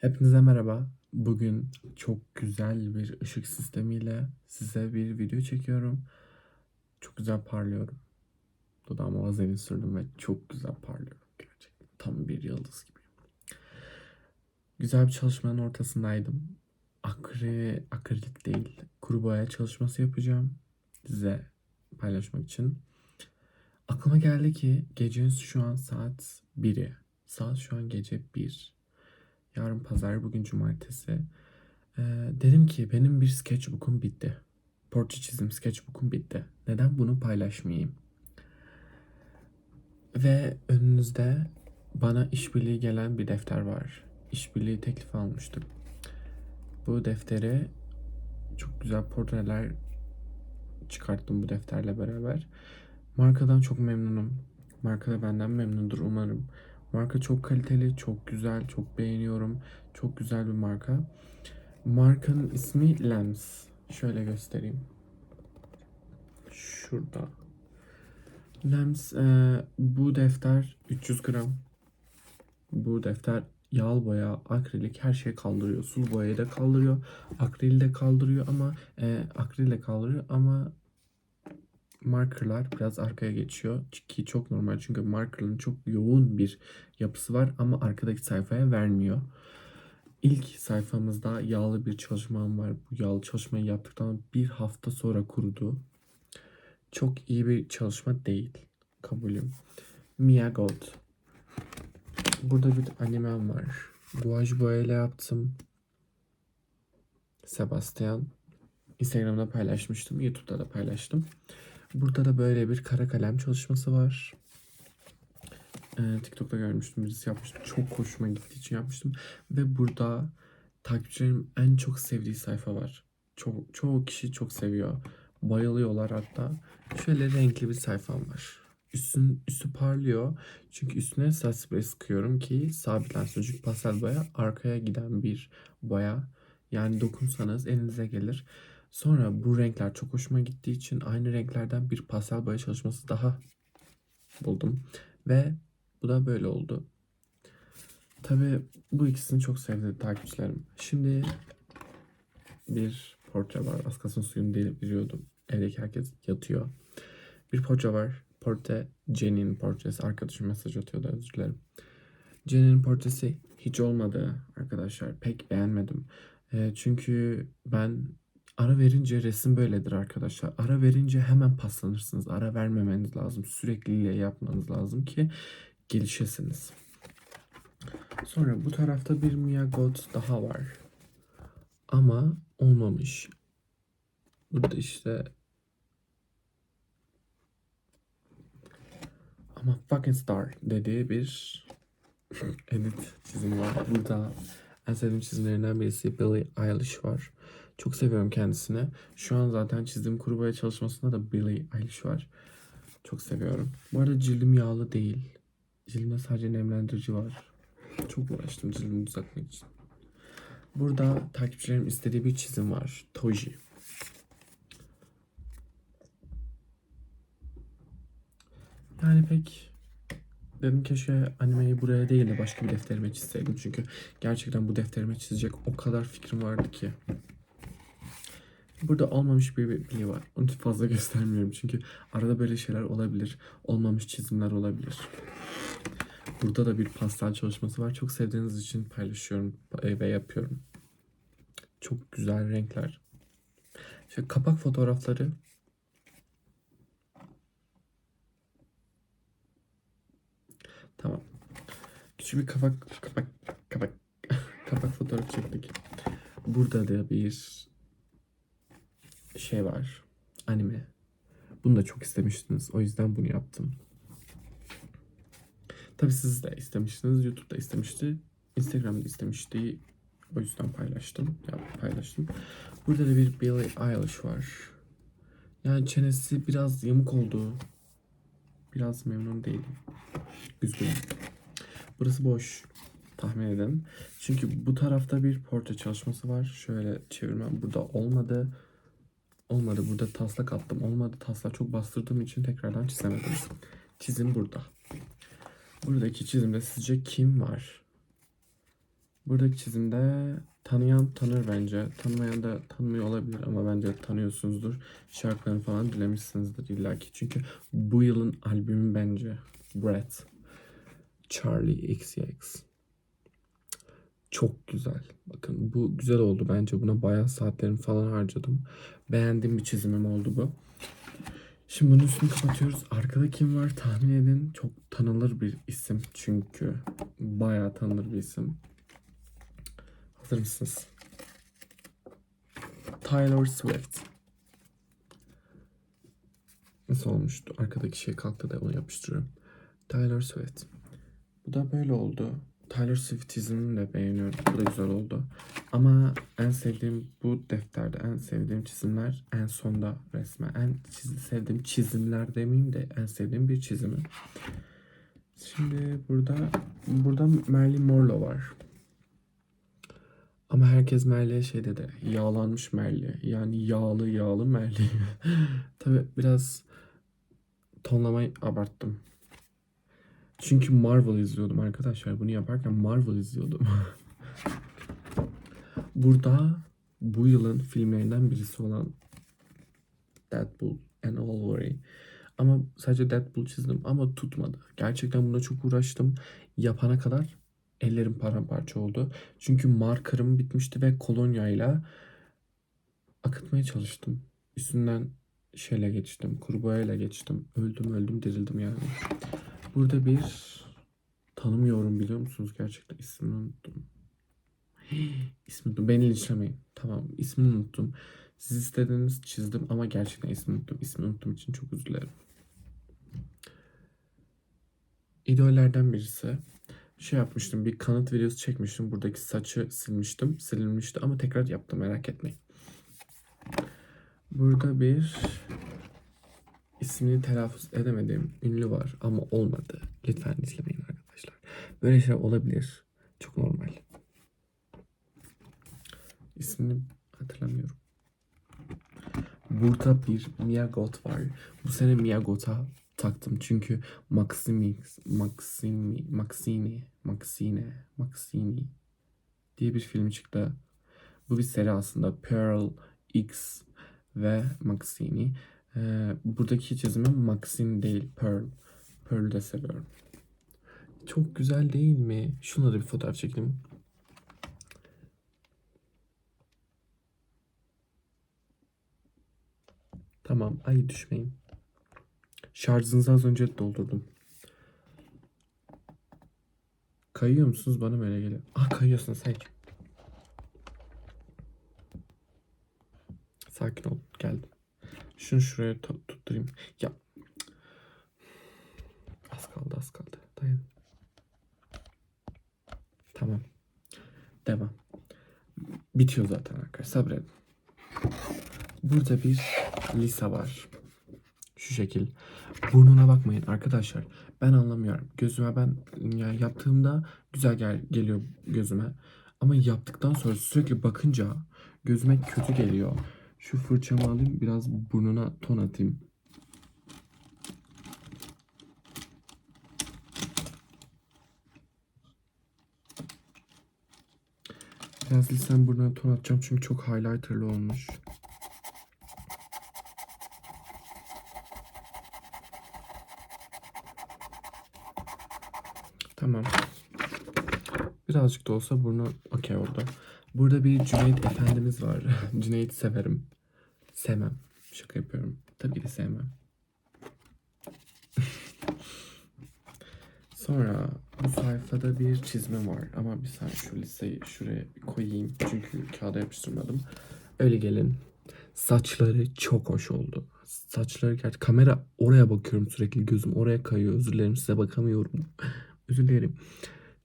Hepinize merhaba. Bugün çok güzel bir ışık sistemiyle size bir video çekiyorum. Çok güzel parlıyorum. Dudağıma vazelin sürdüm ve çok güzel parlıyorum gerçekten. Tam bir yıldız gibiyim. Güzel bir çalışmanın ortasındaydım. Akri, akrilik değil, kuru boya çalışması yapacağım. Size paylaşmak için. Aklıma geldi ki gecenin şu an saat 1'i. Saat şu an gece 1. Yarın pazar, bugün cumartesi. Ee, dedim ki benim bir sketchbook'um bitti. Portre çizim sketchbook'um bitti. Neden bunu paylaşmayayım? Ve önünüzde bana işbirliği gelen bir defter var. İşbirliği teklifi almıştım. Bu deftere çok güzel portreler çıkarttım bu defterle beraber. Markadan çok memnunum. Marka da benden memnundur umarım. Marka çok kaliteli, çok güzel, çok beğeniyorum. Çok güzel bir marka. Markanın ismi Lems. Şöyle göstereyim. Şurada. Lems e, bu defter 300 gram. Bu defter yağlı boya, akrilik her şeyi kaldırıyor. Sulu boyayı da kaldırıyor. Akril de kaldırıyor ama e, akril de kaldırıyor ama markerlar biraz arkaya geçiyor ki çok normal çünkü markerların çok yoğun bir yapısı var ama arkadaki sayfaya vermiyor. İlk sayfamızda yağlı bir çalışmam var. Bu yağlı çalışmayı yaptıktan bir hafta sonra kurudu. Çok iyi bir çalışma değil. Kabulüm. Mia Gold. Burada bir animem var. Guaj boyayla yaptım. Sebastian. Instagram'da paylaşmıştım. YouTube'da da paylaştım. Burada da böyle bir kara kalem çalışması var. Ee, TikTok'ta görmüştüm. Birisi yapmıştı. Çok hoşuma gittiği için yapmıştım. Ve burada takipçilerim en çok sevdiği sayfa var. Çok, çoğu kişi çok seviyor. Bayılıyorlar hatta. Şöyle renkli bir sayfam var. Üstün, üstü parlıyor. Çünkü üstüne saç sprey sıkıyorum ki sabitlensin. Çünkü pastel boya arkaya giden bir boya. Yani dokunsanız elinize gelir. Sonra bu renkler çok hoşuma gittiği için aynı renklerden bir pastel boya çalışması daha buldum. Ve bu da böyle oldu. Tabi bu ikisini çok sevdi takipçilerim. Şimdi bir portre var. Az kalsın suyunu deviriyordum. Evdeki herkes yatıyor. Bir portre var. Portre Jenny'nin portresi. Arkadaşım mesaj atıyordu özür dilerim. Jenny'nin portresi hiç olmadı arkadaşlar. Pek beğenmedim. E, çünkü ben Ara verince resim böyledir arkadaşlar. Ara verince hemen paslanırsınız. Ara vermemeniz lazım. Sürekli yapmanız lazım ki gelişesiniz. Sonra bu tarafta bir Mia God daha var. Ama olmamış. Burada işte ama fucking star dediği bir edit çizimi var. Burada en sevdiğim çizimlerinden birisi Billie Eilish var. Çok seviyorum kendisini. Şu an zaten çizdiğim kuru çalışmasında da Billie Eilish var. Çok seviyorum. Bu arada cildim yağlı değil. Cildimde sadece nemlendirici var. Çok uğraştım cildimi düzeltmek için. Burada takipçilerim istediği bir çizim var. Toji. Yani pek dedim keşke animeyi buraya değil de başka bir defterime çizseydim. Çünkü gerçekten bu defterime çizecek o kadar fikrim vardı ki. Burada olmamış bir bilgi var. Onu fazla göstermiyorum çünkü arada böyle şeyler olabilir. Olmamış çizimler olabilir. Burada da bir pastel çalışması var. Çok sevdiğiniz için paylaşıyorum e, ve yapıyorum. Çok güzel renkler. İşte kapak fotoğrafları Tamam. Küçük bir kapak kapak kapak kapak fotoğraf çektik. Burada da bir şey var. Anime. Bunu da çok istemiştiniz. O yüzden bunu yaptım. Tabii siz de istemiştiniz. YouTube'da istemişti. Instagram'da istemişti. O yüzden paylaştım. Ya paylaştım. Burada da bir Billie Eilish var. Yani çenesi biraz yamuk oldu. Biraz memnun değilim. Üzgünüm. Burası boş. Tahmin edin. Çünkü bu tarafta bir portre çalışması var. Şöyle çevirmem. Burada olmadı. Olmadı. Burada taslak attım. Olmadı. Taslak çok bastırdığım için tekrardan çizemedim. Çizim burada. Buradaki çizimde sizce kim var? Buradaki çizimde tanıyan tanır bence. Tanımayan da tanımıyor olabilir ama bence tanıyorsunuzdur. Şarkılarını falan dinlemişsinizdir illaki. Çünkü bu yılın albümü bence. Brett. Charlie XCX. Çok güzel. Bakın bu güzel oldu bence. Buna bayağı saatlerimi falan harcadım. Beğendiğim bir çizimim oldu bu. Şimdi bunun üstünü kapatıyoruz. Arkada kim var tahmin edin. Çok tanınır bir isim çünkü. Bayağı tanınır bir isim. Hazır mısınız? Taylor Swift. Nasıl olmuştu? Arkadaki şey kalktı da onu yapıştırıyorum. Taylor Swift. Bu da böyle oldu. Taylor Swift çizimini de beğeniyorum. Bu da güzel oldu. Ama en sevdiğim bu defterde en sevdiğim çizimler en sonda resmen. En çiz- sevdiğim çizimler demeyeyim de en sevdiğim bir çizimi. Şimdi burada burada Marilyn Monroe var. Ama herkes Merle'ye şey dedi. Yağlanmış Merle. Yani yağlı yağlı Merle. Tabi biraz tonlamayı abarttım. Çünkü Marvel izliyordum arkadaşlar. Bunu yaparken Marvel izliyordum. Burada bu yılın filmlerinden birisi olan Deadpool and Wolverine. Ama sadece Deadpool çizdim ama tutmadı. Gerçekten buna çok uğraştım. Yapana kadar ellerim paramparça oldu. Çünkü markerım bitmişti ve kolonyayla akıtmaya çalıştım. Üstünden şeyle geçtim. Kuru boyayla geçtim. Öldüm öldüm dirildim yani. Burada bir tanımıyorum biliyor musunuz? Gerçekten ismini unuttum. İsmini unuttum. Beni linçlemeyin. Tamam ismini unuttum. Siz istediğiniz çizdim ama gerçekten ismini unuttum. İsmini unuttuğum için çok özür dilerim. İdollerden birisi. Şey yapmıştım bir kanıt videosu çekmiştim. Buradaki saçı silmiştim. Silinmişti ama tekrar yaptım merak etmeyin. Burada bir ismini telaffuz edemediğim ünlü var ama olmadı. Lütfen izlemeyin arkadaşlar. Böyle şeyler olabilir. Çok normal. İsmini hatırlamıyorum. Burada bir Mia Goth var. Bu sene Mia Goth'a taktım çünkü Maximi, Maximi, Maxini, Maxine, Maxini diye bir film çıktı. Bu bir seri aslında. Pearl, X ve Maxini. Ee, buradaki çizimim Maxine değil, Pearl. Pearl'ü de seviyorum. Çok güzel değil mi? Şunları bir fotoğraf çekelim. Tamam, ay düşmeyin. Şarjınızı az önce doldurdum. Kayıyor musunuz? Bana böyle geliyor. Ah kayıyorsunuz. Hayır. Sakin ol. Geldim. Şunu şuraya tu- tutturayım. Ya. Az kaldı az kaldı. Dayan. Tamam. Devam. Bitiyor zaten arkadaşlar. Sabredin. Burada bir Lisa var. Şu şekil. Burnuna bakmayın arkadaşlar. Ben anlamıyorum. Gözüme ben yani yaptığımda güzel gel geliyor gözüme. Ama yaptıktan sonra sürekli bakınca gözüme kötü geliyor. Şu fırçamı alayım biraz burnuna ton atayım. Biraz lisem burnuna ton atacağım çünkü çok highlighterlı olmuş. Tamam. Birazcık da olsa burnu okey oldu. Burada bir Cüneyt Efendimiz var. Cüneyt'i severim. Sevmem. Şaka yapıyorum. Tabii ki sevmem. Sonra bu sayfada bir çizme var. Ama bir saniye şu listeyi şuraya koyayım. Çünkü kağıda yapıştırmadım. Öyle gelin. Saçları çok hoş oldu. Saçları gerçi kamera oraya bakıyorum sürekli gözüm oraya kayıyor. Özür dilerim size bakamıyorum. Özür dilerim.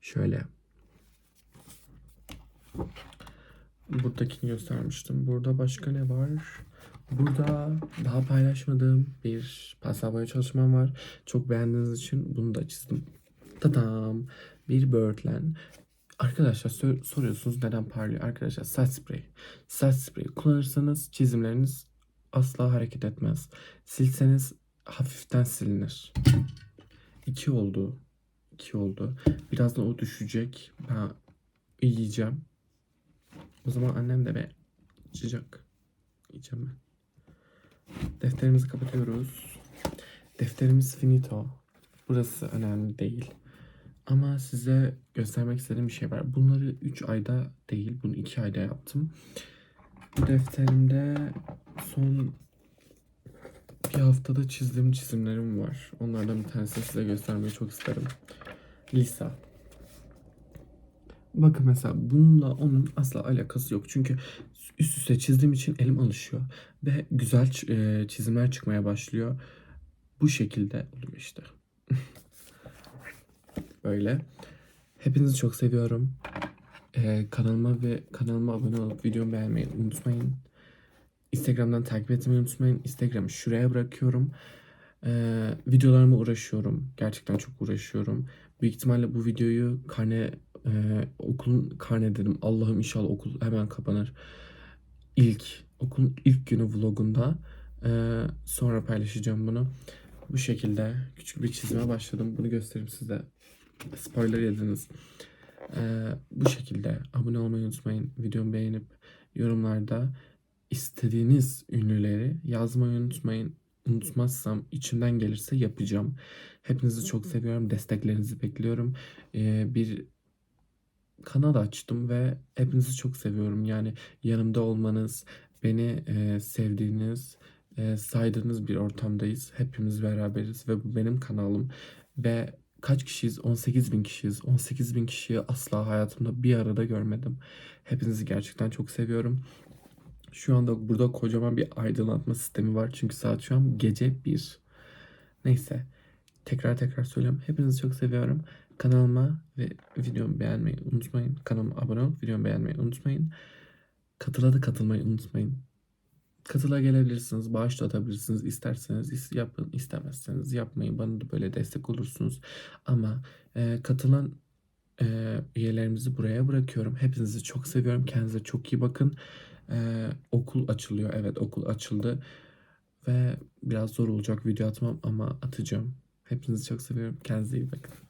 Şöyle. Buradakini göstermiştim. Burada başka ne var? Burada daha paylaşmadığım bir pastel boya çalışmam var. Çok beğendiğiniz için bunu da çizdim. Tadam. Bir Birdland. Arkadaşlar sor- soruyorsunuz neden parlıyor? Arkadaşlar saç spreyi. Saç spreyi kullanırsanız çizimleriniz asla hareket etmez. Silseniz hafiften silinir. İki oldu. 2 oldu. Birazdan o düşecek. Ben yiyeceğim. O zaman annem de be açacak. Yiyeceğim ben. Defterimizi kapatıyoruz. Defterimiz finito. Burası önemli değil. Ama size göstermek istediğim bir şey var. Bunları 3 ayda değil, bunu 2 ayda yaptım. Bu defterimde son bir haftada çizdiğim çizimlerim var. Onlardan bir tanesini size göstermeyi çok isterim. Lisa. Bakın mesela bununla onun asla alakası yok. Çünkü üst üste çizdiğim için elim alışıyor. Ve güzel e, çizimler çıkmaya başlıyor. Bu şekilde oluyor işte. Böyle. Hepinizi çok seviyorum. Ee, kanalıma ve kanalıma abone olup videomu beğenmeyi unutmayın. Instagram'dan takip etmeyi unutmayın. Instagram'ı şuraya bırakıyorum. Ee, videolarıma uğraşıyorum. Gerçekten çok uğraşıyorum. Büyük ihtimalle bu videoyu karne e, okulun karne dedim. Allah'ım inşallah okul hemen kapanır. İlk okulun ilk günü vlogunda e, sonra paylaşacağım bunu. Bu şekilde küçük bir çizime başladım. Bunu göstereyim size. Spoiler yediniz. Ee, bu şekilde abone olmayı unutmayın. Videomu beğenip yorumlarda istediğiniz ünlüleri yazmayı unutmayın. Unutmazsam içimden gelirse yapacağım. Hepinizi çok seviyorum. Desteklerinizi bekliyorum. Ee, bir kanal açtım ve hepinizi çok seviyorum. Yani yanımda olmanız, beni e, sevdiğiniz, e, saydığınız bir ortamdayız. Hepimiz beraberiz ve bu benim kanalım. Ve kaç kişiyiz? 18 bin kişiyiz. 18 bin kişiyi asla hayatımda bir arada görmedim. Hepinizi gerçekten çok seviyorum. Şu anda burada kocaman bir aydınlatma sistemi var. Çünkü saat şu an gece 1. Neyse. Tekrar tekrar söylüyorum. Hepinizi çok seviyorum. Kanalıma ve videomu beğenmeyi unutmayın. Kanalıma abone olup videomu beğenmeyi unutmayın. Katıla da katılmayı unutmayın. Katıla gelebilirsiniz, bağış da atabilirsiniz. İsterseniz is- yapın, istemezseniz yapmayın. Bana da böyle destek olursunuz. Ama e, katılan e, üyelerimizi buraya bırakıyorum. Hepinizi çok seviyorum. Kendinize çok iyi bakın. E, okul açılıyor. Evet okul açıldı. Ve biraz zor olacak video atmam ama atacağım. Hepinizi çok seviyorum. Kendinize iyi bakın.